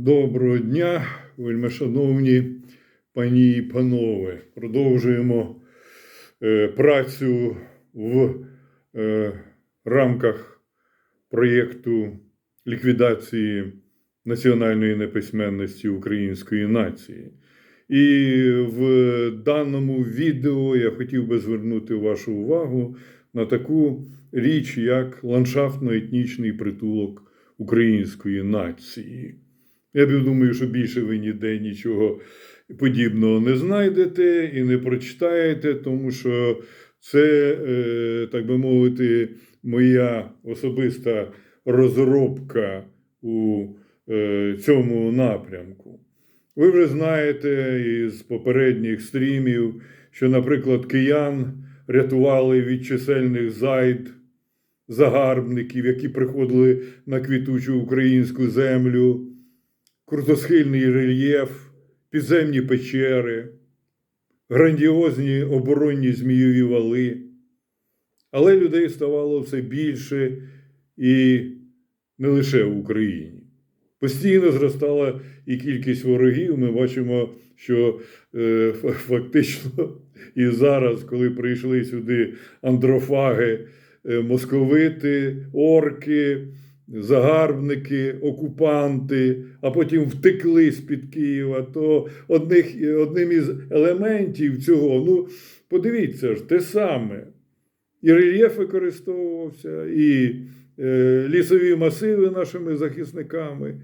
Доброго дня, вельмишановні пані і панове. Продовжуємо е, працю в е, рамках проєкту ліквідації національної неписьменності української нації. І в даному відео я хотів би звернути вашу увагу на таку річ, як ландшафтно-етнічний притулок української нації. Я думаю, що більше ви ніде нічого подібного не знайдете і не прочитаєте, тому що це, е, так би мовити, моя особиста розробка у е, цьому напрямку. Ви вже знаєте із попередніх стрімів, що, наприклад, киян рятували від чисельних зайд загарбників, які приходили на квітучу українську землю, крутосхильний рельєф, підземні печери, грандіозні оборонні змійові вали. Але людей ставало все більше і не лише в Україні. Постійно зростала і кількість ворогів. Ми бачимо, що е, фактично і зараз, коли прийшли сюди андрофаги, е, московити, орки, загарбники, окупанти, а потім втекли з-під Києва, то одних, одним із елементів цього, ну, подивіться ж, те саме. І рельєф використовувався, і е, лісові масиви нашими захисниками,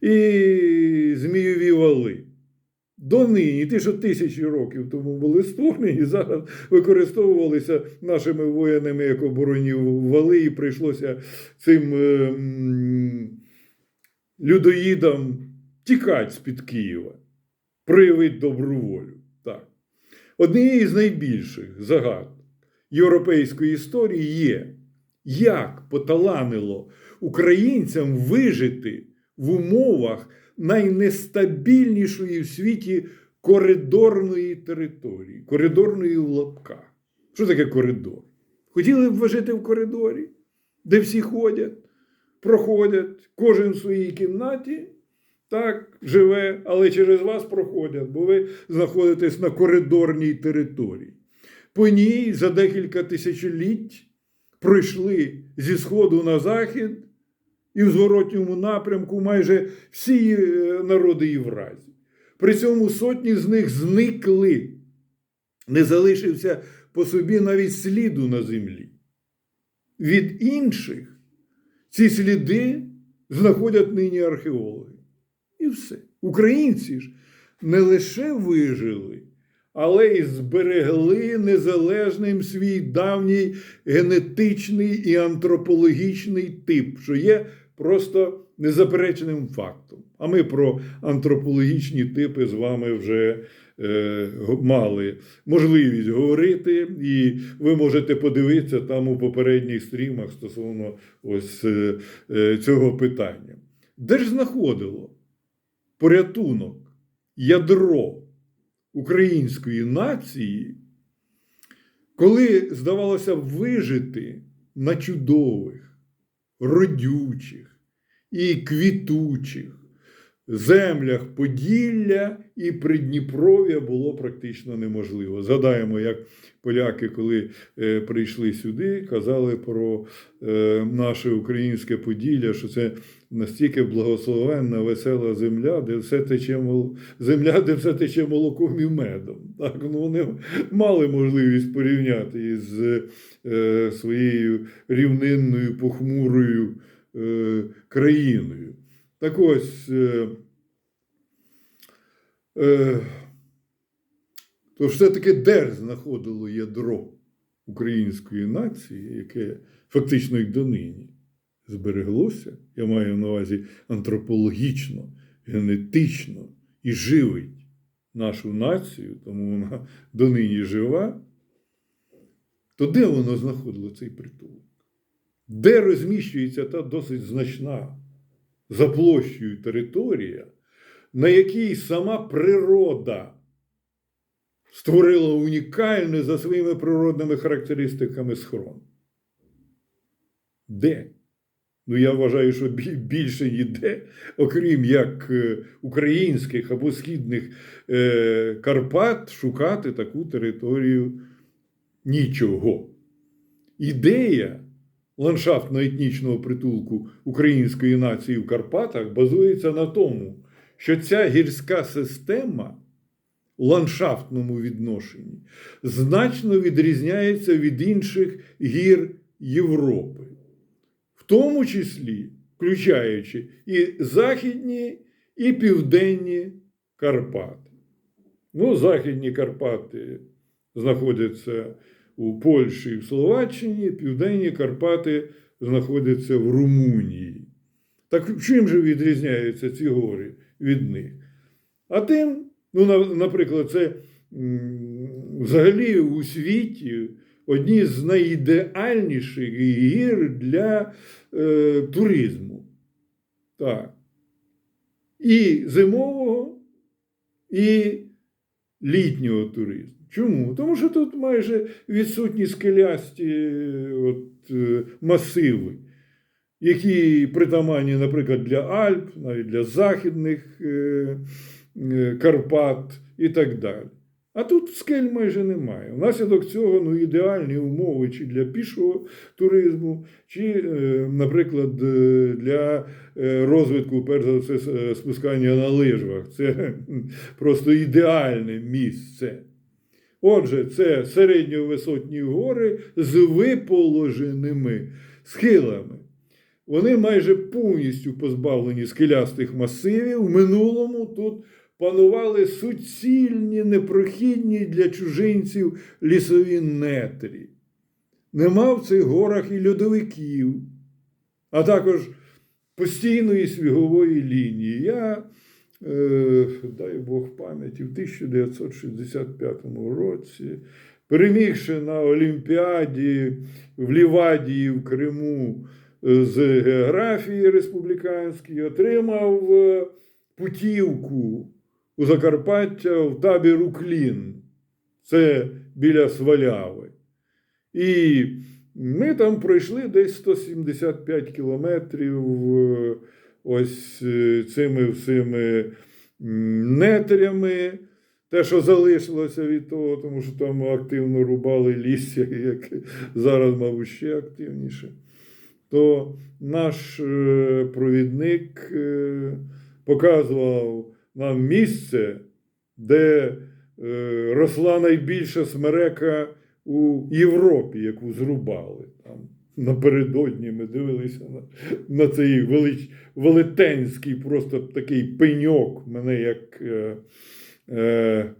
і. Донині, ті, що тисячі років тому були створені, зараз використовувалися нашими воїнами як оборонні вали, і прийшлося цим е, людоїдам тікати з-під Києва, проявити добру волю. Так. Однією з найбільших загад європейської історії є, як поталанило українцям вижити в умовах найнестабільнішої в світі коридорної території, коридорної в лапках. Що таке коридор? Хотіли б ви жити в коридорі, де всі ходять, проходять, кожен в своїй кімнаті. Так, живе, але через вас проходять, бо ви знаходитесь на коридорній території. По ній за декілька тисячоліть пройшли зі сходу на захід і в зворотньому напрямку майже всі е, народи Євразії. При цьому сотні з них зникли, не залишився по собі навіть сліду на землі. Від інших ці сліди знаходять нині археологи. І все. Українці ж не лише вижили, але й зберегли незалежним свій давній генетичний і антропологічний тип, що є просто незаперечним фактом. А ми про антропологічні типи з вами вже е, мали можливість говорити, і ви можете подивитися там у попередніх стрімах стосовно ось е, е, цього питання. Де ж знаходило порятунок, ядро української нації, коли здавалося вижити на чудових, родючих і квітучих землях Поділля і Придніпров'я було практично неможливо. Згадаємо, як поляки, коли е, прийшли сюди, казали про е, наше українське Поділля, що це настільки благословенна, весела земля, де все тече мол... земля, де все тече молоком і медом. Так, ну, вони мали можливість порівняти із е, своєю рівнинною похмурою країною. Так ось. Е, е, то все-таки де знаходило ядро української нації, яке фактично й донині збереглося, я маю на увазі антропологічно, генетично і живить нашу націю, тому вона донині жива, то де воно знаходило цей притулок? Де розміщується та досить значна за площею територія, на якій сама природа створила унікальний за своїми природними характеристиками схрон? Де? Ну, я вважаю, що більше ніде, окрім як е, українських або східних е, Карпат, шукати таку територію нічого. Ідея ландшафтно-етнічного притулку української нації в Карпатах базується на тому, що ця гірська система в ландшафтному відношенні значно відрізняється від інших гір Європи, в тому числі включаючи і західні, і південні Карпати. Ну, західні Карпати знаходяться у Польщі і в Словаччині, південні Карпати знаходяться в Румунії. Так чим же відрізняються ці гори від них? А тим, ну, наприклад, це взагалі у світі одні з найідеальніших гір для е, туризму. Так. І зимового, і літнього туризму. Чому? Тому що тут майже відсутні скелясті е, от, е, масиви, які притаманні, наприклад, для Альп, навіть для західних е, Карпат і так далі. А тут скель майже немає. Внаслідок цього ну, ідеальні умови чи для пішого туризму, чи, наприклад, для розвитку, перш за все, спускання на лижвах. Це просто ідеальне місце. Отже, це середньовисотні гори з виположеними схилами. Вони майже повністю позбавлені скелястих масивів. В минулому тут панували суцільні, непрохідні для чужинців лісові нетрі. Нема в цих горах і льодовиків, а також постійної свігової лінії. Я, дай Бог пам'яті, в 1965 році, перемігши на Олімпіаді в Лівадії в Криму е, з географії республіканської, отримав е, путівку у Закарпаття в табір Уклін. Це біля Сваляви. І ми там пройшли десь 175 кілометрів е, ось е, цими всіми нетрями. Те, що залишилося від того, тому що там активно рубали лісся, як зараз, мабуть, ще активніше. То наш е, провідник е, показував нам місце, де росла найбільша смерека у Європі, яку зрубали. Напередодні ми дивилися на, на цей велич, велетенський, просто такий пеньок. Мене як е, е,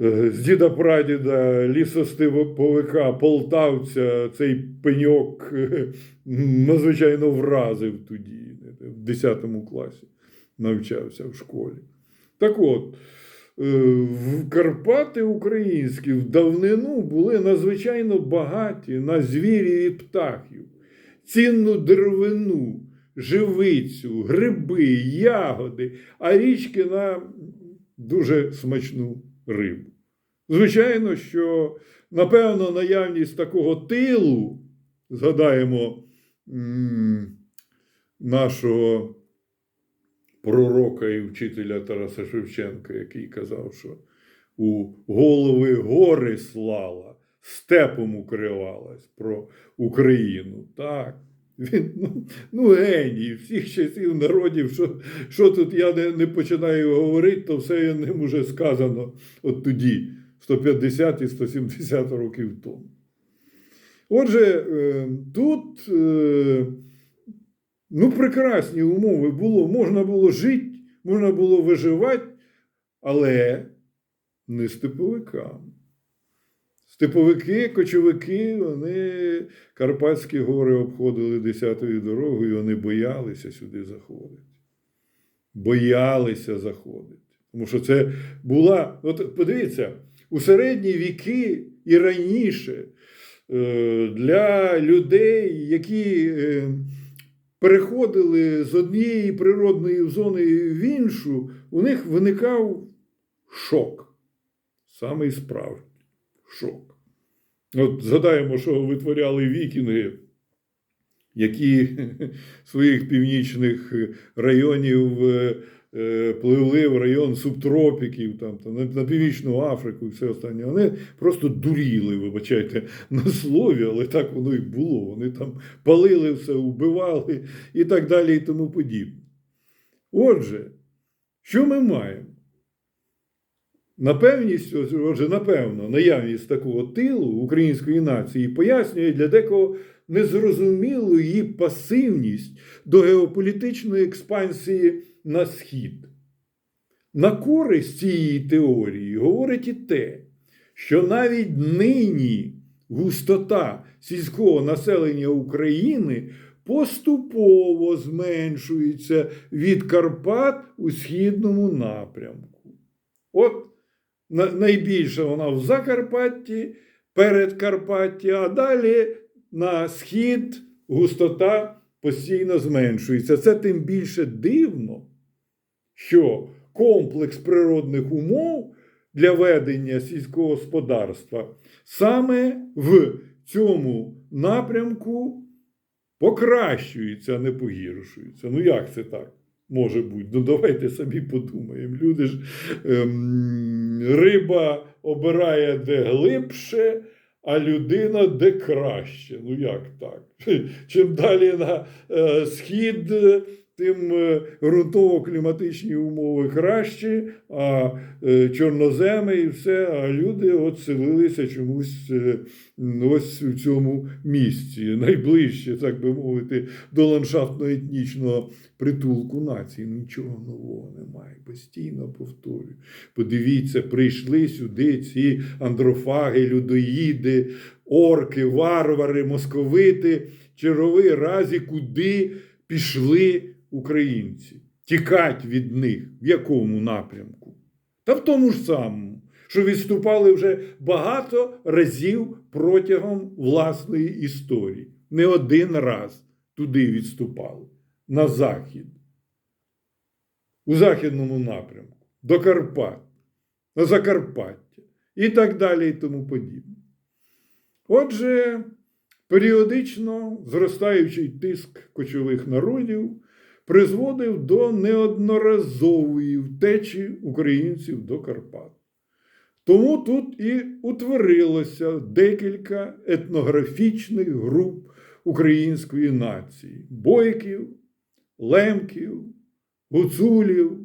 е, з діда прадіда лісостиповика полтавця цей пеньок е, надзвичайно вразив тоді, в 10 класі навчався в школі. Так от, е, в Карпати українські в давнину були надзвичайно багаті на звірів і птахів, цінну деревину, живицю, гриби, ягоди, а річки на дуже смачну рибу. Звичайно, що напевно наявність такого тилу, згадаємо нашого пророка і вчителя Тараса Шевченка, який казав, що у голови гори слала, степом укривалась про Україну. Так. Він ну, ну, геній всіх часів народів, що, що тут я не, не починаю говорити, то все ним уже сказано от тоді, 150 і 170 років тому. Отже, е, тут е, ну, прекрасні умови було, можна було жити, можна було виживати, але не степовикам. Степовики, кочовики, вони Карпатські гори обходили десятою дорогою, вони боялися сюди заходити. Боялися заходити. Тому що це була, от подивіться, у середні віки і раніше е, для людей, які е, переходили з однієї природної зони в іншу, у них виникав шок. Самий справжній шок. От згадаємо, що витворяли вікінги які своїх північних районів е, пливли в район субтропіків, там, там, на, Північну Африку і все останнє. Вони просто дуріли, вибачайте, на слові, але так воно і було. Вони там палили все, вбивали і так далі, і тому подібне. Отже, що ми маємо? Напевність, отже, напевно, наявність такого тилу української нації пояснює для декого незрозумілу її пасивність до геополітичної експансії на схід. На користь цієї теорії говорить і те, що навіть нині густота сільського населення України поступово зменшується від Карпат у східному напрямку. От найбільше вона в Закарпатті, Передкарпатті, а далі на схід густота постійно зменшується. Це тим більше дивно, що комплекс природних умов для ведення сільського господарства саме в цьому напрямку покращується, а не погіршується. Ну як це так? Може бути, ну давайте самі подумаємо. Люди ж ем, риба обирає де глибше, а людина де краще. Ну як так? Чим далі на е, схід, тим е, ґрунтово-кліматичні умови кращі, а е, чорноземи і все, а люди от селилися чомусь е, ось в цьому місці, найближче, так би мовити, до ландшафтно-етнічного притулку нації. Нічого нового немає. Постійно повторюю. Подивіться, прийшли сюди ці андрофаги, людоїди, орки, варвари, московити, черговий разі, куди пішли українці. Тікать від них в якому напрямку? Та в тому ж самому, що відступали вже багато разів протягом власної історії. Не один раз туди відступали, на захід, у західному напрямку, до Карпат, на Закарпаття і так далі, і тому подібне. Отже, періодично зростаючий тиск кочових народів призводив до неодноразової втечі українців до Карпат. Тому тут і утворилося декілька етнографічних груп української нації: бойків, лемків, гуцулів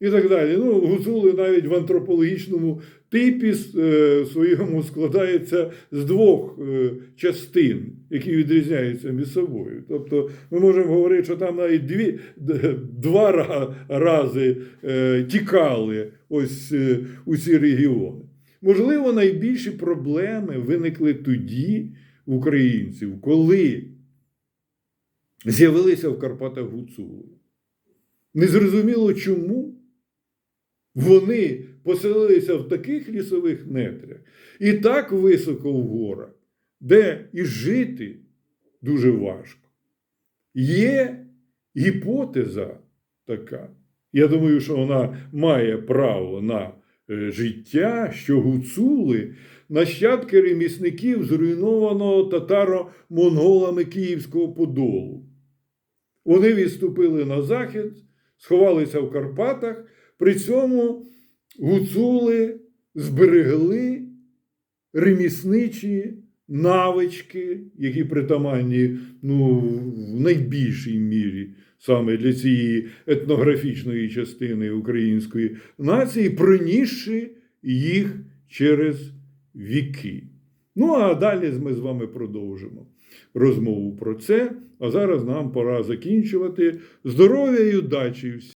і так далі. Ну, гуцули навіть в антропологічному типі е, своєму складаються з двох е, частин, які відрізняються між собою. Тобто ми можемо говорити, що там навіть дві, два рази е, тікали ось е, у ці регіони. Можливо, найбільші проблеми виникли тоді в українців, коли з'явилися в Карпатах гуцули. Незрозуміло чому вони поселилися в таких лісових нетрях і так високо в горах, де і жити дуже важко. Є гіпотеза така. Я думаю, що вона має право на е, життя, що гуцули нащадки ремісників зруйнованого татаро-монголами Київського Подолу. Вони відступили на захід, сховалися в Карпатах, при цьому гуцули зберегли ремісничі навички, які притаманні ну, в найбільшій мірі саме для цієї етнографічної частини української нації, принісши їх через віки. Ну, а далі ми з вами продовжимо розмову про це. А зараз нам пора закінчувати. Здоров'я і удачі! всім!